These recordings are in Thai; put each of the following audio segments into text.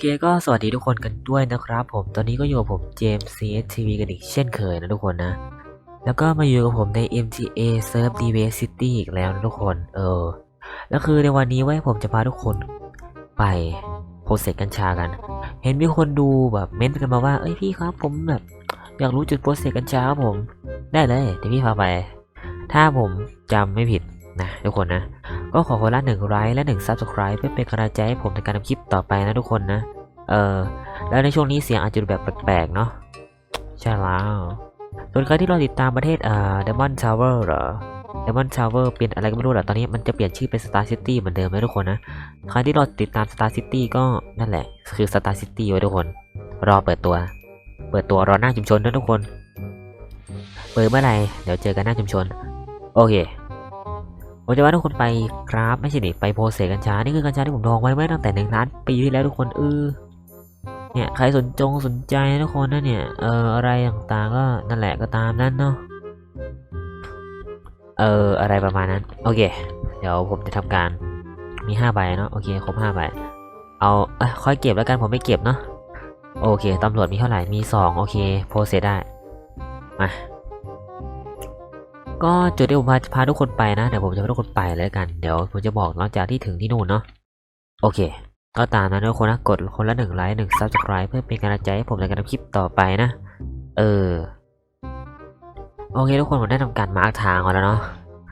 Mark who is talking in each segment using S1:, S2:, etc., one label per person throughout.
S1: เคก็สวัสดีทุกคนกันด้วยนะครับผม ตอนนี้ก็อยู่กับผมเจมส์ CSTV กันอีกเช่นเคยนะทุกคนนะ แล้วก็มาอยู่กับผมใน MTA Serve d v City อีกแล้วนะทุกคน เออ แล้วคือในวันนี้ไว้ผมจะพาทุกคนไปโปรเซสกัญชากัน เห็นมีคนดูแบบเม้นต์กันมาว่า เอ้ยพี่ครับผมแบบอยากรู้จุดโปรเซสกัญชาครับผม ได้เลยเดี๋ยวพี่พาไป ถ้าผมจำไม่ผิดนะทุกคนนะ ก็ขอคนละหนึ่งไลค์และหนึ่ง Subscribe เพื่อเป็นกำลังใจให้ผมในการทำคลิปต่อไปนะทุกคนนะ เออ แล้วในช่วงนี้เสียงอาจจะแบบแปลกๆเนาะ ใช่แล้ว ส่วนใครที่รอติดตามประเทศเอ่อ Demon Tower เหรอ Demon Tower เปลี่ยนอะไรก็ไม่รู้แหละตอนนี้มันจะเปลี่ยนชื่อเป็น Star City เหมือนเดิมนะทุกคนนะ ใครที่รอติดตาม Star City ก็นั่นแหละ คือ Star City ไว้ทุกคน รอเปิดตัว เปิดตัวรอหน้าชุมชนนะทุกคน เปิดเมื่อไหร่ เดี๋ยวเจอกันหน้าชุมชน โอเค ผมจะว่าทุกคนไปครับไม่ใช่ดิไปโพสเซกัญชา นี่คือกัญชาที่ผมดองไว้เมื่อตั้งแต่หนึ่งล้านปีที่แล้วทุกคนเออเนี่ยใครสนจงสนใจทุกคนนะเนี่ยเอออะไรต่างๆก็นั่นแหละก็ตามนั้นเนาะเอออะไรประมาณนั้นโอเค เดี๋ยวผมจะทำการมีห้าใบเนาะโอเคครบห้าใบเอาเอค่อยเก็บแล้วกันผมไม่เก็บเนาะโอเคตำรวจมีเท่าไหร่มีสองโอเคโพสเซได้มา ก็จุดที่ผมพาพาทุกคนไปนะเดี๋ยวผมจะพาทุกคนไปเลยกันเดี๋ยวผมจะบอกหลังจากที่ถึงที่นู่นเนาะโอเค ก็ตามนั้นทุกคนนะกดคนละหนึ่งไลค์หนึ่งซับสไครป์เพื่อเป็นกำลังใจให้ผมในการทำคลิปต่อไปนะ เออโอเคทุกคนผมได้ทำการมาร์กทางมาแล้วเนาะ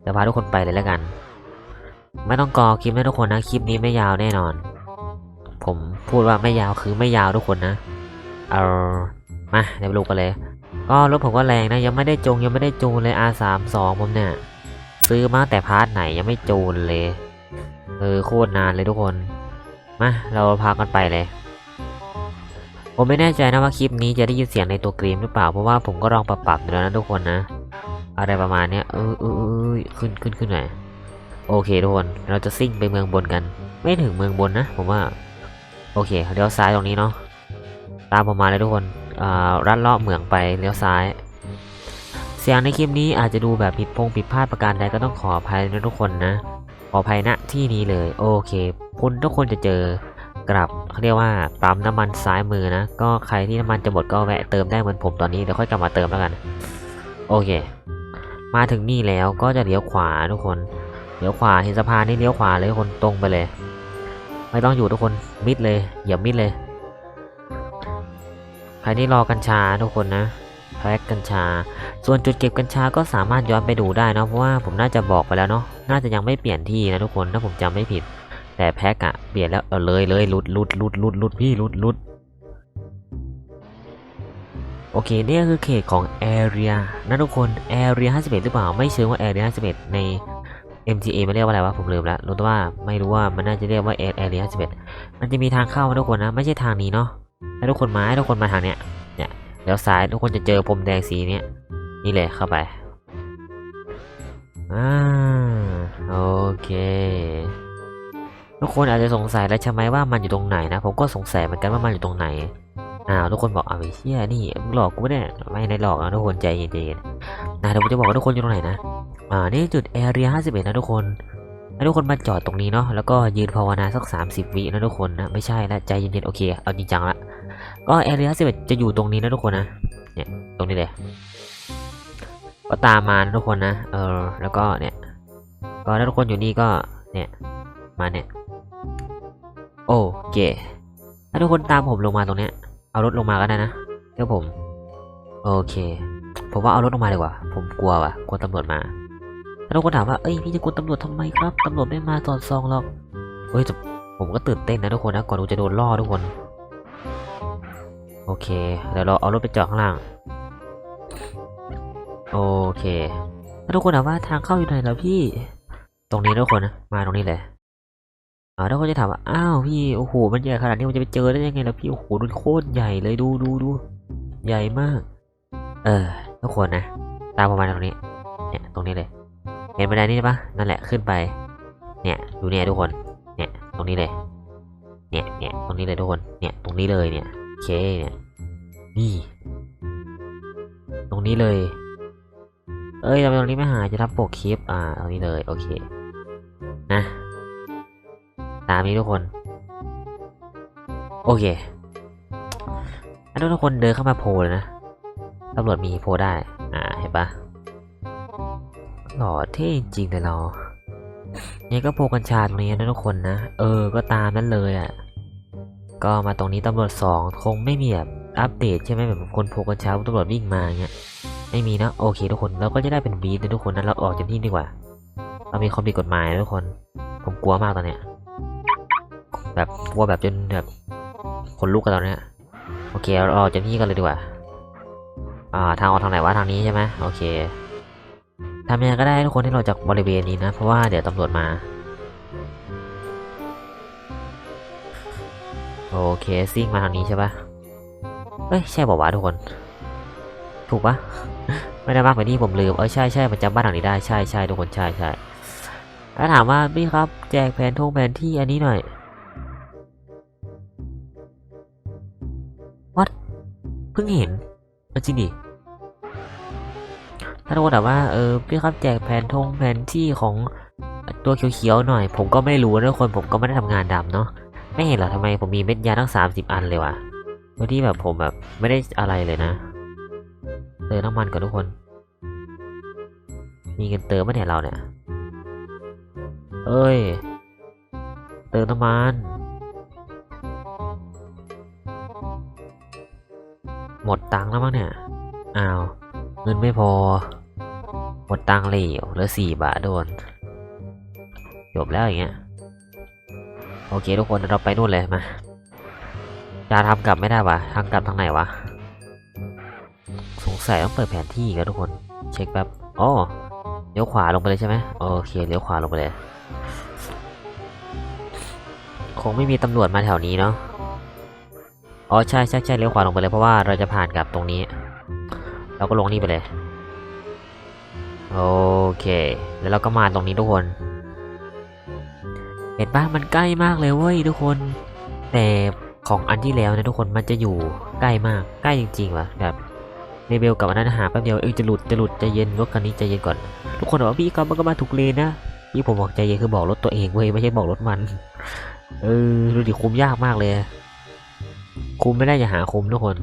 S1: เดี๋ยวพาทุกคนไปเลยแล้วกัน ไม่ต้องกอคลิปนะทุกคนนะคลิปนี้ไม่ยาวแน่นอน ผมพูดว่าไม่ยาวคือไม่ยาวทุกคนนะ เอามาเดี๋ยวไปกันเลย ก็รถผมก็แรงนะ ยังไม่ได้จงยังไม่ได้จูนเลย R32 ผมเนี่ย ซื้อมาแต่พาร์ทไหนยังไม่จูนเลย เออโคตรนานเลยทุกคน มาเราพากันไปเลย ผมไม่แน่ใจนะว่าคลิปนี้จะได้ยินเสียงในตัวกรีมหรือเปล่า เพราะว่าผมก็ลองปรับปรับแล้วนะทุกคนนะ อะไรประมาณเนี้ยเออเออเออขึ้นขึ้นขึ้นหน่อยโอเคทุกคนเราจะซิ่งไปเมืองบนกัน ไม่ถึงเมืองบนนะผมว่า โอเคเลี้ยวซ้ายตรงนี้เนาะตามผมมาเลยทุกคน รัดเลาะเหมืองไปเลี้ยวซ้าย เสียงในคลิปนี้อาจจะดูแบบผิดพงผิดพลาดประการใดก็ต้องขออภัยนะทุกคนนะ ขออภัยณที่นี้เลย โอเค คุณทุกคนจะเจอกลับเขาเรียกว่าปั๊มน้ำมันซ้ายมือนะ ก็ใครที่น้ำมันจะหมดก็แวะเติมได้เหมือนผมตอนนี้เดี๋ยวค่อยกลับมาเติมแล้วกัน โอเค มาถึงนี่แล้วก็จะเลี้ยวขวาทุกคนเลี้ยวขวาเห็นสะพานนี่เลี้ยวขวาเลยคนตรงไปเลย ไม่ต้องอยู่ทุกคนมิดเลยอย่ามิดเลย รที่รอกัญชาทุกคนนะแพ็กกัญชา ส่วนจุดเก็บกัญชาก็สามารถย้อนไปดูได้นะเพราะว่าผมน่าจะบอกไปแล้วเนาะน่าจะยังไม่เปลี่ยนที่นะทุกคนถ้าผมจำไม่ผิด แต่แพ็กอะเปลี่ยนแล้วเออเลยเลยลุดลุดลุดลุดลุดพี่ลุดลุดโอเคนี่ก็คือเขตของ Area นะทุกคน Area 51 หรือเปล่า ไม่เชิงว่า Area 51 ใน MTA มันเรียกว่าอะไรวะ ผมลืมแล้วรู้แต่ว่าไม่รู้ว่ามันน่าจะเรียกว่า Area 51 มันจะมีทางเข้านะทุกคนนะ ไม่ใช่ทางนี้เนาะ ให้ทุกคนมาให้ทุกคนมาทางเนี้ยเนี่ยเดี๋ยวซ้ายทุกคนจะเจอพรมแดงสีเนี้ยนี่เลยเข้าไปอ่าโอเค ทุกคนอาจจะสงสัยแล้วใช่ไหมว่ามันอยู่ตรงไหนนะ ผมก็สงสัยเหมือนกันว่ามันอยู่ตรงไหนอ้าวทุกคนบอกเอาไอ้เชี่ยนี่มึงหลอกกูไม่ได้ไม่ได้หลอกนะทุกคนใจเย็นๆนะเดี๋ยวผมจะบอกว่าทุกคนอยู่ตรงไหนนะอ่านี่จุดแอเรีย51นะทุกคนให้ทุกคนมาจอดตรงนี้เนาะแล้วก็ยืนภาวนาสัก 30 วินะทุกคนนะไม่ใช่ละใจเย็นๆโอเคเอาจริงจังละ ก็แอเรีย11จะอยู่ตรงนี้นะทุกคนนะ เนี่ยตรงนี้เลย ก็ตามมาทุกคนนะ เออ แล้วก็เนี่ย ก็ถ้าทุกคนอยู่นี่ก็ เนี่ย มาเนี่ย โอเค ถ้าทุกคนตามผมลงมาตรงเนี้ย เอารถลงมาก็ได้นะเดี๋ยวผม โอเค ผมว่าเอารถลงมาดีกว่า ผมกลัวว่ะ กลัวตำรวจมาแล้วทุกคนถามว่า เอ้ยพี่จะกลัวตำรวจทำไมครับ ตำรวจไม่มาสอดส่องหรอกเฮ้ยผมก็ตื่นเต้นนะทุกคนนะ ก่อนผมจะโดนล่อทุกคน โอเค เดี๋ยวเราเอารถไปจอดข้างล่าง โอเค แล้วทุกคนถามว่าทางเข้าอยู่ไหนแล้วพี่ ตรงนี้ทุกคนนะ มาตรงนี้เลยอ่าทุกคนจะถามว่า อ้าวพี่ โอ้โห มันใหญ่ขนาดนี้มันจะไปเจอได้ยังไงล่ะพี่ โอ้โหดูโคตรใหญ่เลย ดูดูดู ใหญ่มาก เออ ทุกคนนะ ตามประมาณตรงนี้ เนี่ย ตรงนี้เลย เห็นบันไดนี่ปะนั่นแหละ ขึ้นไป เนี่ย ดูเนี่ยทุกคน เนี่ย ตรงนี้เลย เนี่ยเนี่ยตรงนี้เลยทุกคน เนี่ย ตรงนี้เลยเนี่ย เคเนี่ยนี่ ตรงนี้เลย เอ้ยทำไมตรงนี้ไม่หายจะทำปกคลิป อ่าตรงนี้เลย โอเค นะ ตามนี้ทุกคน โอเคแล้ทุกคนเดินเข้ามาโพลเลยนะตำรวจมีโพได้ อ่า เห็นปะหล่อเท่จริงๆเลยเราเนี่ยก็โพกัญชาตรงนี้นะทุกคนนะ เออ ก็ตามนั้นเลยอะ ก็มาตรงนี้ตำรวจสองคงไม่มีแบบอัปเดตใช่ไหมแบบคนโพลกัญชาตำรวจวิ่งมาเงี้ยไม่มีนะโอเคทุกคนเราก็จะได้เป็นวีดนะทุกคนนั้นเราออกจากที่ดีกว่า เรามีความผิดกฎหมายทุกคน ผมกลัวมากตอนเนี้ยแบบกลัวแบบจนแบบขนลุกกันตอนเนี้ยโอเคเราออกจากที่กันเลยดีกว่าอ่าทางออกทางไหนวะทางนี้ใช่ไหมโอเคทำยังไงก็ได้ทุกคนที่เราจากบริเวณนี้นะ เพราะว่าเดี๋ยวตำรวจมา โอเคซิ่งมาทางนี้ใช่ปะเอ้ยใช่บอกว่าทุกคน ถูกปะไม่ได้มากไปที่ผมลืมเออใช่ใช่มันจำบ้านหลังนี้ได้ใช่ใช่ทุกคนใช่ใช่แล้วถามว่าพี่ครับแจกแผนทงแผนที่อันนี้หน่อยวัดเพิ่งเห็นเอาจริงดิถ้าทุกคนถามว่าเออพี่ครับแจกแผนทงแผนที่ของตัวเขียวๆหน่อย ผมก็ไม่รู้นะทุกคนผมก็ไม่ได้ทำงานดำเนาะ ไม่เห็นเหรอทำไมผมมีเม็ดยาตั้งสามสิบอันเลยวะโดยที่แบบผมแบบไม่ได้อะไรเลยนะเติมน้ำมันก่อนทุกคน มีเงินเติมไหมเนี่ยเราเนี่ย เอ้ย เติมน้ำมันหมดตังค์แล้วมั้งเนี่ย อ้าว เงินไม่พอ หมดตังค์เลวเหลือสี่บาทโดน จบแล้วอย่างเงี้ย โอเคทุกคนเราไปนู่นเลยมาจะทำกลับไม่ได้วะทางกลับทางไหนวะ สงสัยต้องเปิดแผนที่กันทุกคน เช็คแบบอ๋อเลี้ยวขวาลงไปเลยใช่ไหมโอเคเลี้ยวขวาลงไปเลย คงไม่มีตำรวจมาแถวนี้เนาะอ๋อใช่ใช่ใช่เลี้ยวขวาลงไปเลยเพราะว่าเราจะผ่านกับตรงนี้ เราก็ลงนี่ไปเลย โอเค แล้วเราก็มาตรงนี้ทุกคน เห็นปะมันใกล้มากเลยเว้ยทุกคน แต่ของอันที่แล้วนะทุกคนมันจะอยู่ใกล้มากใกล้จริงๆว่ะแบบเลเบลกับอันนั้นหาแป๊บเดียวเออจะหลุดจะหลุดใจเย็นรถคันนี้ใจเย็นก่อน ทุกคนบอกว่าพี่ครับมันก็มาถูกเลนนะพี่ผมบอกใจเย็นคือบอกรถตัวเองเว้ยไม่ใช่บอกรถมัน เออดูดิคุมยากมากเลย คุมไม่ได้อย่าหาคุมทุกคน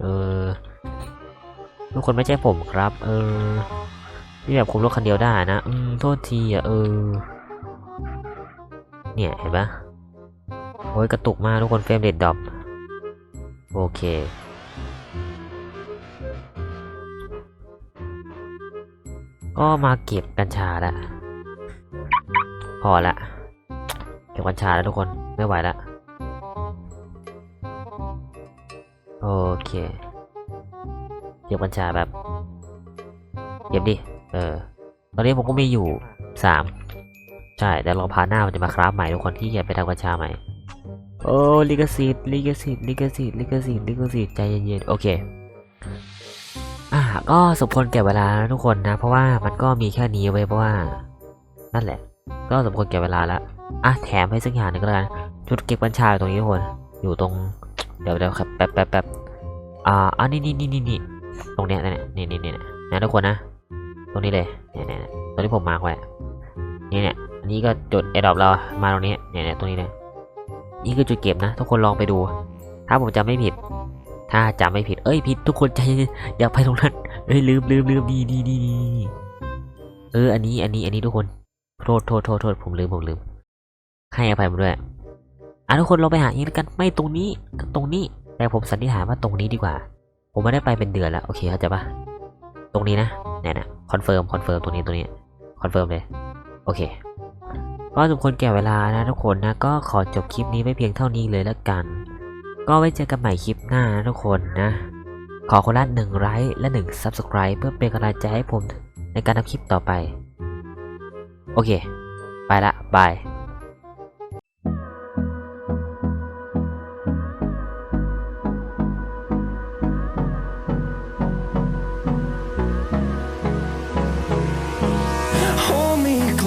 S1: เออทุกคนไม่ใช่ผมครับ เออที่แบบคุมรถคันเดียวได้นะ อืมโทษทีอะเออ เนี่ยเห็นปะโอ้ยกระตุกมากทุกคนเฟรมเรทดรอปโอเคก็มาเก็บกัญชาละพอละเก็บกัญชาแล้วทุกคนไม่ไหวละโอเคเก็บกัญชาแบบเก็บดิเออตอนนี้ผมก็มีอยู่สาม ใช่เดี๋ยวรอพาหน้ามันจะมาคราฟใหม่ทุกคนที่อยากไปทำกัญชาใหม่ โอ้ลิขสิทธิ์ลิขสิทธิ์ลิขสิทธิ์ลิขสิทธิ์ลิขสิทธิ์ใจเย็นๆโอเคอ่าก็สมควรแก่เวลาแล้วทุกคนนะ เพราะว่ามันก็มีแค่นี้ไว้เพราะว่า นั่นแหละ ก็สมควรแก่เวลาแล้วอะแถมให้สักอย่างหนึ่งก็แล้วกันจุดเก็บกัญชาอยู่ตรงนี้ทุกคน อยู่ตรง เดี๋ยวเดี๋ยวครับแป๊บแป๊บแป๊บอ่าอันนี้นี่นี่นี่นี่ตรงเนี้ยเนี่ยนี่นี่นี่นะทุกคนนะ ตรงนี้เลยเนี่ยเนี่ยตรงที่ผมมาไว้นี่เนี่ย นี้ก็จุดแอดดอปเรามาตรงนี้เนี่ยตรงนี้เลยนี่คือจุดเก็บนะ ทุกคนลองไปดู ถ้าผมจำไม่ผิด ถ้าจำไม่ผิด เอ้ยผิดทุกคนใจอย่าไปตรงนั้นเอ้ยลืมลืมลืมดีดีดีเอออันนี้อันนี้อันนี้ทุกคนโทษโทษโทษโทษผมลืมผมลืม ให้อภัยผมด้วยอะทุกคนเราไปหาเองแล้วกันไม่ตรงนี้ตรงนี้แต่ผมสันนิษฐานว่าตรงนี้ดีกว่า ผมไม่ได้ไปเป็นเดือนแล้วโอเคเข้าใจปะตรงนี้นะเนี่ยนะคอนเฟิร์มคอนเฟิร์มตรงนี้ตรงนี้คอนเฟิร์มเลยโอเค ก็สมควรแก่เวลานะทุกคนนะก็ขอจบคลิปนี้ไว้เพียงเท่านี้เลยละกัน ก็ไว้เจอกันใหม่คลิปหน้านะทุกคนนะ ขอคนละหนึ่งไลค์และหนึ่ง Subscribe เพื่อเป็นกำลังใจให้ผมในการทำคลิปต่อไป โอเค ไปละบาย